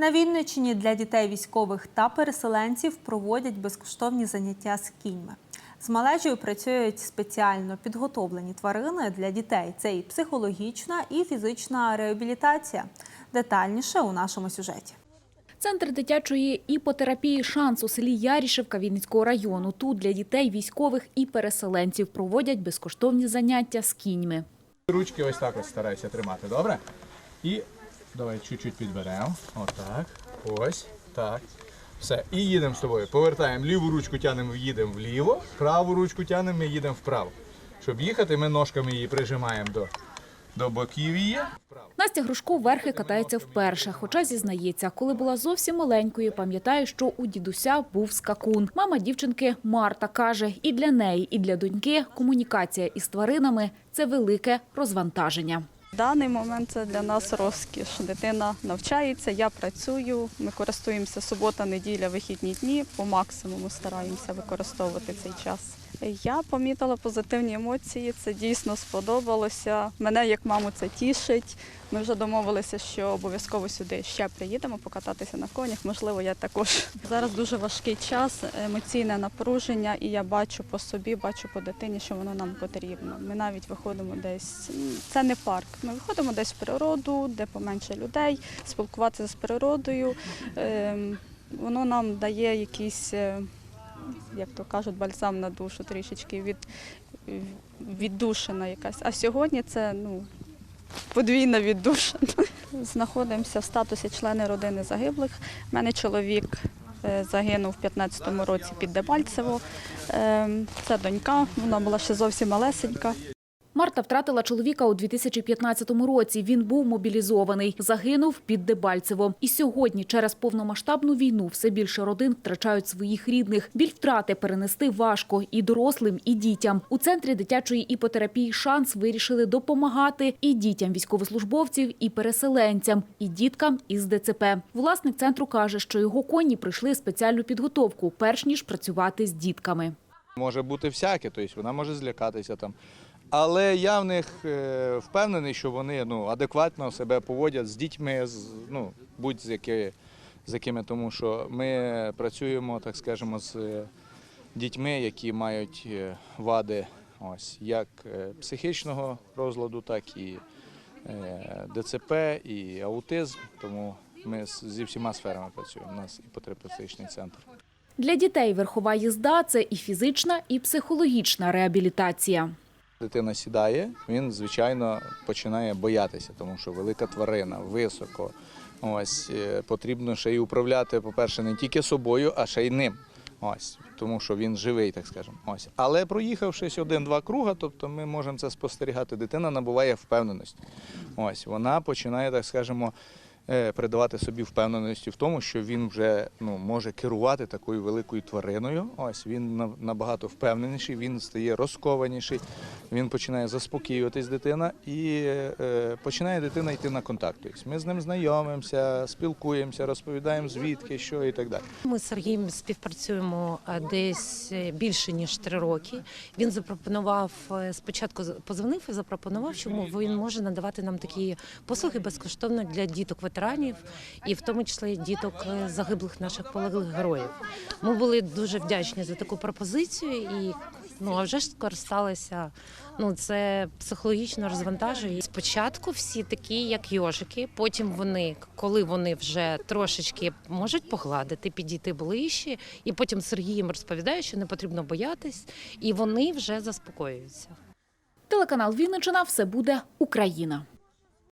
На Вінниччині для дітей військових та переселенців проводять безкоштовні заняття з кіньми. З малечою працюють спеціально підготовлені тварини для дітей. Це і психологічна, і фізична реабілітація. Детальніше у нашому сюжеті. Центр дитячої іпотерапії «Шанс» у селі Ярішевка Вінницького району. Тут для дітей військових і переселенців проводять безкоштовні заняття з кіньми. Ручки ось так ось старайся тримати, добре? І давай чуть-чуть підберемо. Отак. Ось. Так. Все. І їдемо з тобою. Повертаємо ліву ручку тянемо, їдемо вліво, праву ручку тянемо, ми їдемо вправо. Щоб їхати, ми ножками її прижимаємо до, до боків її. Настя Грушко верхи катається вперше, хоча зізнається, коли була зовсім маленькою, пам'ятає, що у дідуся був скакун. Мама дівчинки Марта каже, і для неї, і для доньки комунікація із тваринами це велике розвантаження. Даний момент це для нас розкіш. Дитина навчається, я працюю. Ми користуємося субота, неділя, вихідні дні. По максимуму стараємося використовувати цей час. Я помітила позитивні емоції. Це дійсно сподобалося. Мене як маму це тішить. Ми вже домовилися, що обов'язково сюди ще приїдемо покататися на конях. Можливо, я також зараз дуже важкий час, емоційне напруження, і я бачу по собі, бачу по дитині, що воно нам потрібно. Ми навіть виходимо десь. Це не парк. Ми виходимо десь в природу, де поменше людей, спілкуватися з природою. Ем, Воно нам дає якийсь, е, як то кажуть, бальзам на душу трішечки від, віддушина якась. А сьогодні це ну, подвійна віддушина. Знаходимося в статусі члени родини загиблих. У мене чоловік е, загинув у 15-му році під Дебальцево. Ем, Це донька, вона була ще зовсім малесенька. Марта втратила чоловіка у 2015 році. Він був мобілізований, загинув під Дебальцево. І сьогодні, через повномасштабну війну, все більше родин втрачають своїх рідних. Біль втрати перенести важко і дорослим, і дітям. У центрі дитячої іпотерапії «Шанс» вирішили допомагати і дітям військовослужбовців, і переселенцям, і діткам із ДЦП. Власник центру каже, що його коні прийшли спеціальну підготовку, перш ніж працювати з дітками. Може бути всяке, тобто вона може злякатися там. Але я в них е, впевнений, що вони ну, адекватно себе поводять з дітьми, з, ну, будь-з які, з якими, тому що ми працюємо, так скажемо, з е, дітьми, які мають е, вади ось, як психічного розладу, так і ДЦП, і аутизм. Тому ми зі всіма сферами працюємо. У нас іпотерапевтичний центр. Для дітей верхова їзда – це і фізична, і психологічна реабілітація. Дитина сідає, він звичайно починає боятися, тому що велика тварина, високо. Ось е, потрібно ще й управляти, по-перше, не тільки собою, а ще й ним. Ось, тому що він живий, так скажемо. Ось. Але проїхавшись один-два круга, тобто ми можемо це спостерігати, дитина набуває впевненості. Ось, вона починає, так скажемо, е, придавати собі впевненості в тому, що він вже ну, може керувати такою великою твариною. Ось він на- набагато впевненіший, він стає розкованіший, він починає заспокоюватись дитина і е, починає дитина йти на контакт. Тобто ми з ним знайомимося, спілкуємося, розповідаємо звідки, що і так далі. Ми з Сергієм співпрацюємо е, десь е, більше ніж три роки. Він запропонував спочатку позвонив і запропонував, чому він може надавати нам такі послуги безкоштовно для діток ветеранів, і в тому числі діток е, загиблих наших полеглих героїв. Ми були дуже вдячні за таку пропозицію і. Ну а вже ж скористалися. Ну це психологічно розвантажує. Спочатку всі такі, як йожики. Потім вони, коли вони вже трошечки можуть погладити, підійти ближче, і потім Сергій їм розповідає, що не потрібно боятись, і вони вже заспокоюються. Телеканал «Вінниччина» – все буде Україна.